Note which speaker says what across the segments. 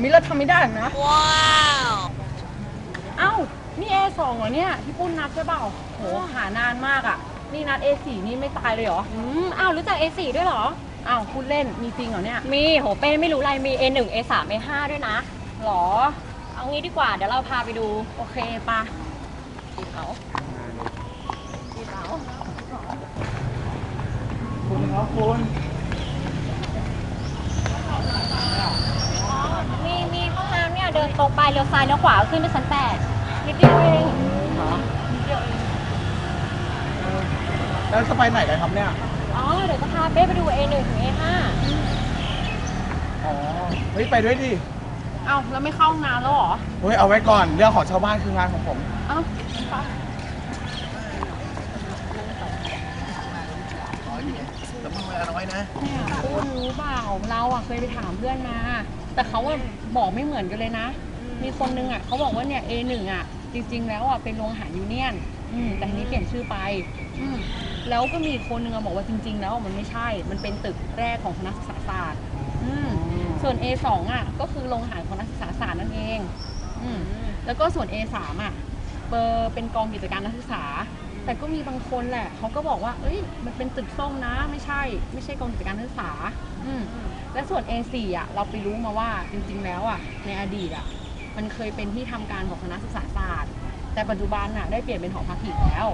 Speaker 1: แบบนี้เราทำไม่ได้หรอกนะ ว้าวเอ้า นี่ A2 เหรอเนี่ยที่ปุ้นนัดใช่เปล่าโหหานานมากอะ นี่นัด A4 นี่ไม่ตายเลยเหรอ
Speaker 2: อืมอ้าวรู้จัก A4 ด้วยเหรอ
Speaker 1: อ้าวพูดเล่นมีจริงเหรอเนี่ย
Speaker 2: มีโหเป้ไม่รู้อะไรมี A1 A3 A5 ด้วยนะ
Speaker 1: หรอ
Speaker 2: เอางี้ดีกว่าเดี๋ยวเราพาไปดู
Speaker 1: โอเคปะ
Speaker 2: ดีเขาดีเขา
Speaker 3: คุณครับคุณ
Speaker 2: มีมีห้องน้ำ เนี่ยเดินตรงไปเลี้ยวซ้ายเลี้ยวขวาขึ้นไปชั้นแปดนิดเดียวเอง
Speaker 3: แล้วจะไปไหนกันครับเนี่ย
Speaker 2: อ๋อ เดี๋ยวจะพาเป้ไปดู A1 ถึง A5
Speaker 3: อ๋อ เฮ้ย ไปด้วยดิ
Speaker 1: เอ้าแล้วไม่เข้าห้องน้ำแล้วเหรอ
Speaker 3: เฮ้ย เอาไว้ก่อน เรื่องของชาวบ้านคืองานของผม
Speaker 1: เอ้าปะ
Speaker 3: แต่มึงเวลา น้อยนะ
Speaker 1: เนี่ยปุ้นรู้เปล่าเราอะเคยไปถามเพื่อนมา แต่เขาอะบอกไม่เหมือนกันเลยนะ มีคนนึงอะเขาบอกว่าเนี่ย A1 อะ จริง ๆ แล้วอะเป็นโรงอาหารยูเนียนอืมแต่ทีนี้เปลี่ยนชื่อไปอืมแล้วก็มีอีกคนนึงอะบอกว่าจริง ๆ แล้วมันไม่ใช่ มันเป็นตึกแรกของคณะศึกษาศาสตร์อืมส่วน A2 อะ ก็คือโรงอาหารของนักศึกษาศาสตร์นั่นเองอืมแล้วก็ส่วน A3 อะเบอร์เป็นกองกิจการนักศึกษา แต่ก็มีบางคนแหละเขาก็บอกว่า เอ้ย มันเป็นตึกส้มนะ ไม่ใช่ ไม่ใช่กองกิจการนักศึกษา อืมและส่วน A4 อะ เราไปรู้มาว่าจริง ๆ แล้วอะ ในอดีตอะ มันเคยเป็นที่ทำการของคณะศึกษาศาสตร์ แต่ปัจจุบันอะได้เปลี่ยนเป็นหอพักอีกแล้ว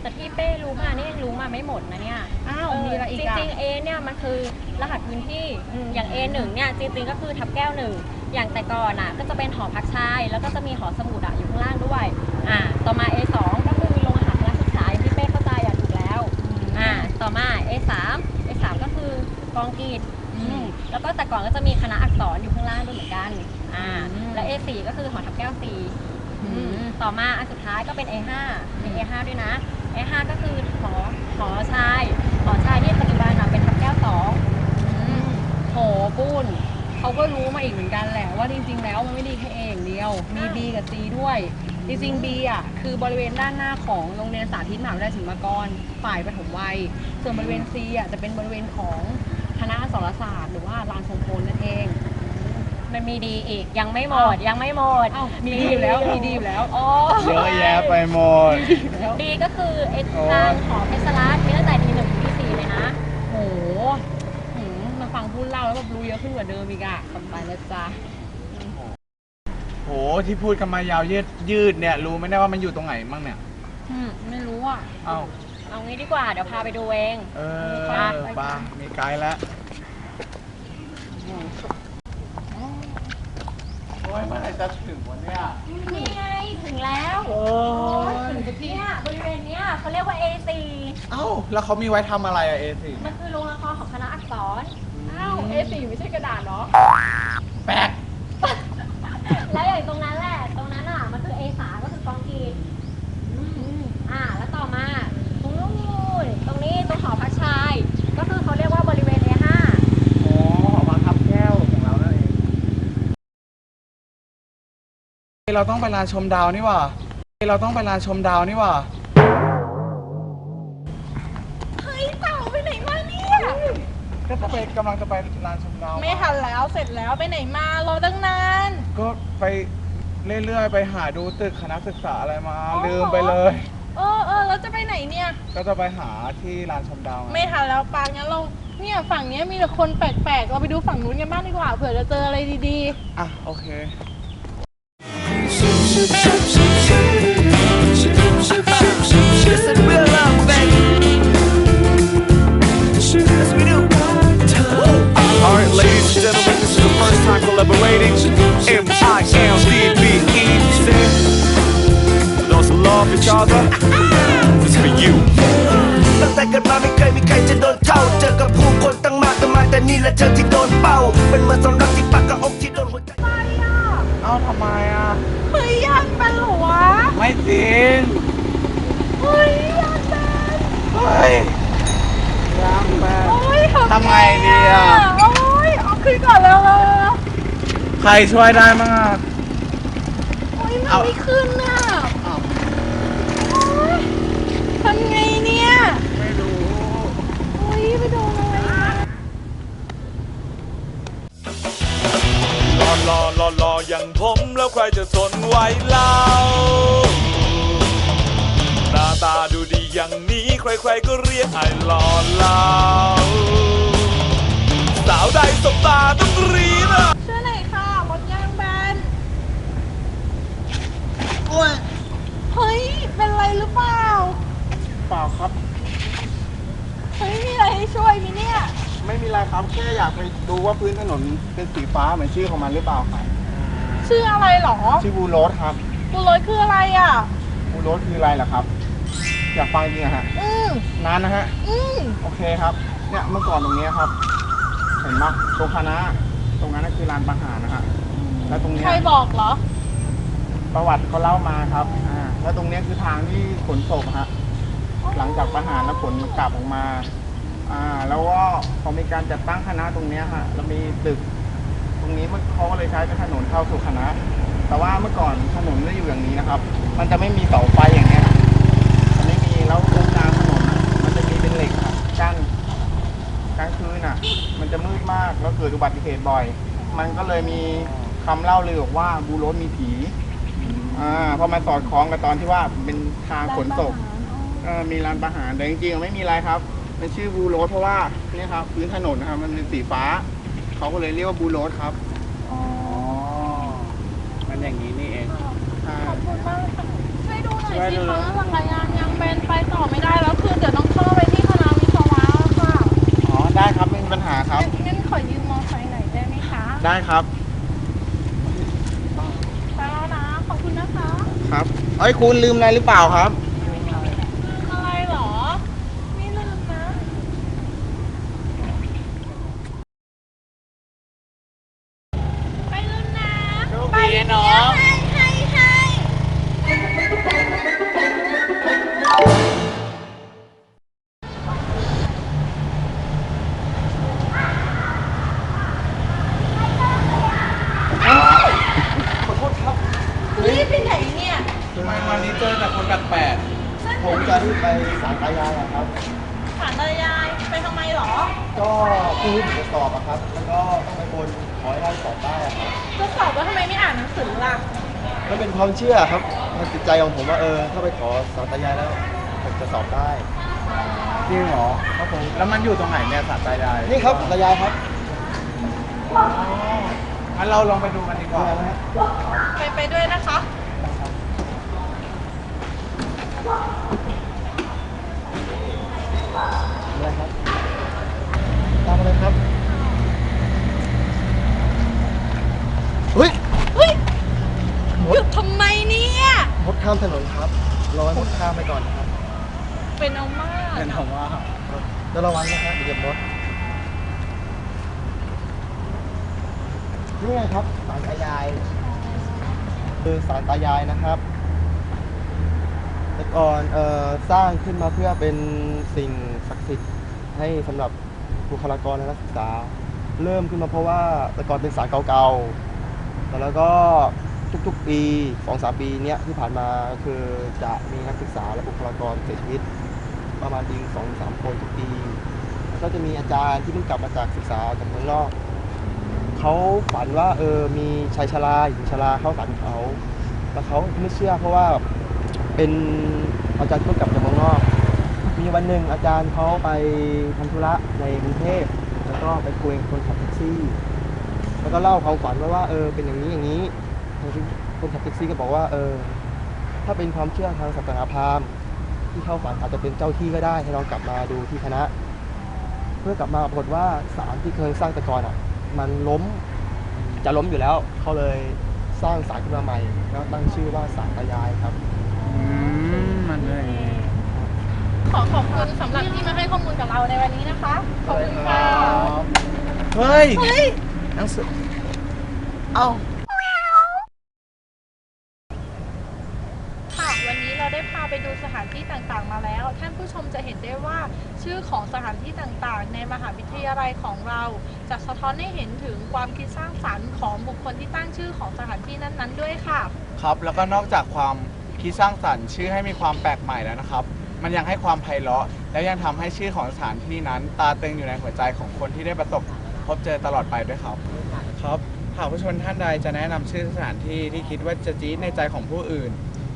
Speaker 2: แต่ที่เป้รู้มานี่ยังรู้มาไม่หมดนะเนี่ย
Speaker 1: อ้าว
Speaker 2: เออ
Speaker 1: มีอะไรอีก
Speaker 2: จ
Speaker 1: อะ
Speaker 2: ริงๆ A เนี่ยมันคือรหัสพื้นที่อืมอย่าง A1 เนี่ยจริงๆก็คือทับแก้วหนึ่ง อย่างแต่ก่อนอะก็จะเป็นหอพักชาย แล้วก็จะมีหอสมุดอะอยู่ข้างล่างด้วย อ่า ต่อมา A2 ก็คือมีโรงอาหารคณะศึกษาอย่างที่เป้เข้าใจอะถูกแล้ว อ่า ต่อมา A3 A3 ก็คือกองกีดอืมแล้ว ก็แต่ก่อนก็จะมีคณะอักษรอยู่ข้างล่างด้วยเหมือนกันอ่าและ A4 ก็คือหอทับแก้วสี่
Speaker 1: อืม
Speaker 2: ต่อมาอันสุดท้ายก็เป็น A5 มี A5 ด้วยนะ A5 ก็คือหอหอชายหอชายที่ปัจจุบันน่ะเป็นทับแก้วสอง
Speaker 1: อืมโหปุ้นเขาก็รู้มาอีกเหมือนกันแหละว่าจริง ๆ แล้วมันไม่ดีแค่ A อย่างเดียว มี B กับ C ด้วยจริงๆ B อะคือบริเวณด้านหน้าของโรงเรียนสาธิตมหาวิทยาลัยศิลปากรฝ่ายปฐมวัย ส่วนบริเวณ C อะจะเป็นบริเวณของ คณะอักษรศาสตร์หรือว่าลานทรงพลนั่นเอง
Speaker 2: มันมีดีอีกยังไม่หมดยังไม่หมด
Speaker 1: อ้าวมีดีอยู่แล้วมีดีอยู่แล้ว
Speaker 2: โอ้
Speaker 3: เยอะแยะไปหมด
Speaker 1: แล้ว
Speaker 2: ดีก็คือไอ้
Speaker 3: โอ้
Speaker 2: ทางหอเพชรรัตน์มีตั้งแต่ทีหนึ่งถึงที่สี่เลยนะ
Speaker 1: โหหืมมาฟังพูดเล่าแล้วแบบรู้เยอะขึ้นกว่าเดิมอีกอะขอบไปนะจ๊ะ
Speaker 3: โหที่พูดกันมายาวยืดยืดเนี่ยรู้ไหมเนี่ได้ว่ามันอยู่ตรงไหนบ้างเนี่ย
Speaker 1: อืมไม่รู้อะ
Speaker 3: เอ้า
Speaker 2: เอางี้ดีกว่า เดี๋ยวพาไปดูเอง
Speaker 3: เออ
Speaker 2: ไป
Speaker 3: บามีไกด์แล้วโอ้ยเมื่อไหร่จะถึงวันเนี้ย
Speaker 2: นี่ไงถึงแล้ว
Speaker 3: โอ้ย
Speaker 2: เนี่ยบริเวณเนี้ยเขาเรียกว่า A4
Speaker 3: เอ้า แล้วเขามีไว้ทำอะไรอะเอสิ
Speaker 2: มันคือโรงละครของคณะอักษร
Speaker 1: อ้าว A4 ไม่ใช่กระดาษเนาะ
Speaker 3: แปลก
Speaker 2: แล้วอย่างตรงนั้นแหละ ตรงนั้นอะ มันคือ A3 ก็คือกองกีดอ่า แล้วต่อมา ตรงนู้นตรงนี้ตรงหอพักชาย ก็คือเขาเรียกว่าบริเวณ A5
Speaker 3: โอ้หอพักทับแก้วของเรานั่นเอง เราต้องไปลานชมดาวนี่หว่า เราต้องไปลานชมดาวนี่หว่า
Speaker 1: เฮ้ยเต่าไปไหนมาเนี่ย
Speaker 3: ก็จะไปกำลังจะไปลานชมดาว
Speaker 1: ไม่ทันแล้วเสร็จแล้วไปไหนมารอตั้งนาน
Speaker 3: ก็ไปเรื่อยๆไปหาดูตึกคณะศึกษาอะไรมา
Speaker 1: อ๋อ
Speaker 3: ลืมไปเลย
Speaker 1: เออเออแล้วจะไปไหนเนี่ย
Speaker 3: ก็จะไปหาที่ลานชมดาวไง
Speaker 1: ไม่ทันแล้วปางงั้นเราเนี่ยฝั่งเนี้ยมีแต่คนแปลกๆเราไปดูฝั่งนู้นกันบ้างดีกว่าเผื่อจะเจออะไรดี
Speaker 3: อะโอเค
Speaker 4: This
Speaker 5: แต่เกิดมาไม่เคยมีใครจะโดนเท่าเจอกับผู้คนตั้งมากตั้งมาแต่นี่แหละเธอที่โดนเป้า เป็นเหมือนสำรับที่ปากกับอกที่โดนหัวใจ
Speaker 3: เอ้าทำไมอะ
Speaker 1: ๆเฮ้ยยานเป็นเหรอวะ
Speaker 3: ไม่จริง
Speaker 1: เฮ้ยยานเป็น
Speaker 3: เฮ้ยยังแปลก
Speaker 1: โอ้ย
Speaker 3: ทำไงดีอะ
Speaker 1: โอ้ยเอาขึ้นก่อนแล้วเลย
Speaker 3: ใครช่วยได้มั้งอะ
Speaker 1: โอ้ยมัน
Speaker 3: เอา
Speaker 1: ไม่ขึ้นน่ะ โดนอะไรมา
Speaker 4: รอรออย่างผมแล้วใครจะทนไหวเล่าหน้าตาดูดีอย่างนี้ใครๆก็เรียกไอ้หล่อเหลาสาวใดสบตาต้องรีบอะ
Speaker 6: ช่วยหน่อยค่ะรถยางแบนเฮ้ย เป็นไรหรือเปล่า
Speaker 7: เปล่าครับ
Speaker 6: เฮ้ย มีอะไรให้ช่วยมิเนี่ย
Speaker 7: ไม่มีอะไรครับแค่อยากไปดูว่าพื้นถนนเป็นสีฟ้าเหมือนชื่อของมันหรือเปล่าครับ
Speaker 6: ชื่ออะไรหรอ
Speaker 7: ชื่อบูโรสครับ
Speaker 6: บูรถคืออะไรอะ
Speaker 7: บูโรสคืออะไรเหรอครับ อยากฟังจริงอะฮะ
Speaker 6: อืม
Speaker 7: นานนะฮะ
Speaker 6: อืม
Speaker 7: โอเคครับ เนี่ยเมื่อก่อนตรงเนี้ยครับ เห็นปะตรงคณะตรงนั้นนะคือลานประหารนะฮะแล้วตรงเนี้ย
Speaker 6: ใครบอกเหรอ
Speaker 7: ประวัติเขาเล่ามาครับอ่าแล้วตรงเนี้ยคือทางที่ขนศพฮะหลังจากประหารแล้วขนกลับออกมา อ่าแล้วก็พอมีการจัดตั้งคณะตรงเนี้ยฮะแล้วมีตึก ตรงนี้มันเขาก็เลยใช้เป็นถนนเข้าสู่คณะ แต่ว่าเมื่อก่อนถนนไม่ได้อยู่อย่างนี้นะครับ มันจะไม่มีเสาไฟอย่างเงี้ยมันไม่มีแล้วตรงกลางถนนน่ะมันจะมีเป็นเหล็กครับกั้นกลางคืนอะ มันจะมืดมากแล้วเกิดอุบัติเหตุบ่อย มันก็เลยมีคำเล่าลือบอกว่าบูโรสมีผีอ่าเพราะมันสอดคล้องกับตอนที่ว่าเป็นทางขนศพเออมีลานประหารแต่จริงๆไม่มีอะไรครับ มันชื่อบูโรสเพราะว่าเนี่ยครับพื้นถนนนะครับมันเป็นสีฟ้า เขาก็เลยเรียกว่าบูโรสครับ
Speaker 6: อ๋อ
Speaker 7: มันอย่างนี้นี่เองใช่
Speaker 6: ขอบคุณมากค่ะช่วยดูหน่อย
Speaker 7: ช่วย
Speaker 6: สิ
Speaker 7: ดู
Speaker 6: คะจักรยานยางแบนไปต่อไม่ได้แล้วคือเดี๋ยวต้องเข้าไปที่คณะวิศวะแล้วค่ะ
Speaker 7: อ๋อได้ครับไม่มีปัญหาครับ
Speaker 6: งั้นงั้นขอยืมมอไซค์หน่อยได้ไหมคะ
Speaker 7: ได้ครับ
Speaker 6: ไปแล้วนะขอบคุณนะคะ
Speaker 7: ครับเอ้ยคุณลืมอะไรหรือเปล่าครับำ
Speaker 6: ไมไม่อ่านหนังสือล่ะ
Speaker 8: มันเป็นความเชื่อครับมันจิตใจของผมว่าเออ ถ้าไปขอสารตายายแล้วผมจะสอบได้
Speaker 7: ๆจริงเหรอครับผมแล้วมันอยู่ตรงไหนเนี่ยสัตว์ตายาย
Speaker 8: นี่ครับสารตายายครับ
Speaker 7: งั้นเราลองไปดูกันดีกว่า
Speaker 8: เอาละฮะ
Speaker 6: ไปไปด้วยนะคะ
Speaker 8: อะไรครับ ตามมาเลยครับ เฮ้ย
Speaker 6: เฮ้ย หยุดทำไมเนี่ย
Speaker 8: รถข้ามถนนครับ รอให้รถข้ามไปก่อนนะครับ
Speaker 6: เป็นเอามาก
Speaker 7: เห็นผมว่า
Speaker 8: แล้ว ระวังนะฮะเดียวเหยียบรถนี่ไงครับสารตายาย คือสารตายายนะครับแต่ก่อนเอ่อสร้างขึ้นมาเพื่อเป็นสิ่งศักดิ์สิทธิ์ให้สำหรับบุคลากรและนักศึกษา เริ่มขึ้นมาเพราะว่าแต่ก่อนเป็นสารเก่าๆแล้วก็ทุกๆปีสองสามปีเนี้ยที่ผ่านมาคือจะมีนักศึกษาและบุคลากรเสียชีวิต ประมาณปีสองสามคนทุกปีแล้วก็จะมีอาจารย์ที่เพิ่งกลับมาจากศึกษาจากเมืองนอกเขาฝันว่าเออมีชายชราหญิงชราเข้าฝันเขาแล้วเขาไม่เชื่อเพราะว่าเป็นอาจารย์เพิ่งกลับจากเมืองนอก มีวันหนึ่งอาจารย์เขาไปทำธุระในกรุงเทพแล้วก็ไปคุยกับคนขับแท็กซี่ แล้วก็เล่าความฝันไว้ว่าเออเป็นอย่างนี้อย่างนี้คนขับแท็กซี่ก็บอกว่าเออถ้าเป็นความเชื่อทางศาสนาพราหมณ์ ที่เข้าฝันอาจจะเป็นเจ้าที่ก็ได้ ให้ลองกลับมาดูที่คณะ เพื่อกลับมาปรากฏว่าศาลที่เคยสร้างแต่ก่อนอะ มันล้มจะล้มอยู่แล้วเขาเลยสร้างศาลขึ้นมาใหม่แล้วตั้งชื่อว่าศาลตายายครับ
Speaker 7: อืมมันเลย
Speaker 6: ขอขอบคุณสำหรับที่มาให้ข้อมูลกับเราในวันนี้นะคะ ขอบคุณค่ะ
Speaker 7: เฮ้ย
Speaker 6: เฮ้ย
Speaker 7: หนังสือเอ้า
Speaker 6: เราได้พาไปดูสถานที่ต่างๆ มาแล้ว ท่านผู้ชมจะเห็นได้ว่าชื่อของสถานที่ต่างๆ ในมหาวิทยาลัยของเราจะสะท้อนให้เห็นถึงความคิดสร้างสรรค์ของบุคคลที่ตั้งชื่อของสถานที่นั้นๆ ด้วยค่ะ
Speaker 7: ครับแล้วก็นอกจากความคิดสร้างสรรค์ ชื่อให้มีความแปลกใหม่แล้วนะครับ มันยังให้ความไพเราะ และยังทำให้ชื่อของสถานที่นั้น ตาตึงอยู่ในหัวใจของคนที่ได้ประสบพบเจอตลอดไปด้วยครับ
Speaker 8: ครับ
Speaker 3: หากผู้ชมท่านใดจะแนะนำชื่อสถานที่ที่คิดว่าจะจี๊ดในใจของผู้อื่น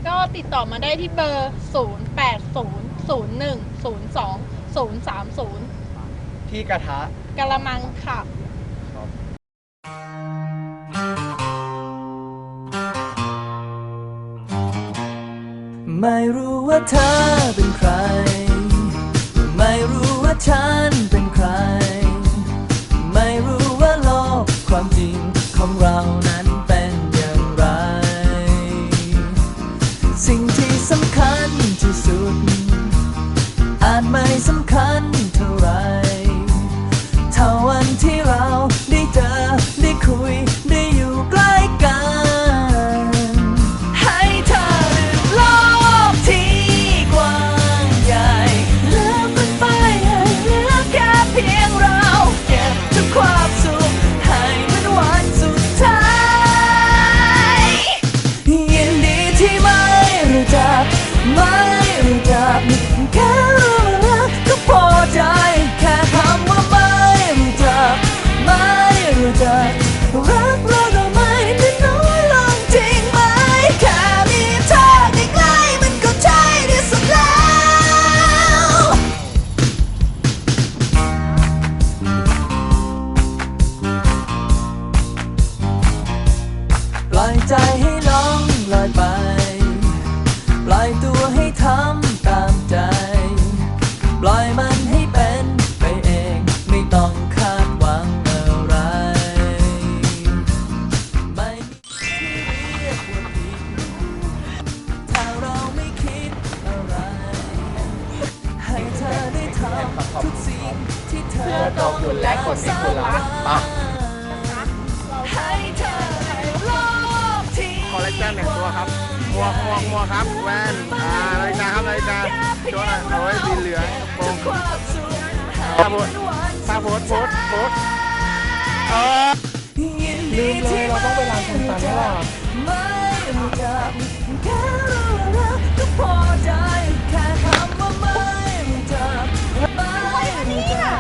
Speaker 6: ก็ติดต่อมาได้ที่เบอร์ 0 8 0 0 1 0 2 0 3
Speaker 3: ที่กระทะ
Speaker 6: กะละมังค่ะ
Speaker 9: ไม่รู้ว่าเธอเป็นใคร ไม่รู้ว่าเธอ ครับมัวกหมวกห
Speaker 7: วครับ แว่น อ่านาฬิกาครับอะไรจ้าโชว์หนอยโอ้ยสีเหลืองโปรงตาโพดตาโพดโพดโพดเออ
Speaker 9: ลืมเลยเราต้องไปลานคุณตันแล้วล่ะพอใจแค่คำว่าไม่จับไม่
Speaker 7: นี่
Speaker 9: น่ะ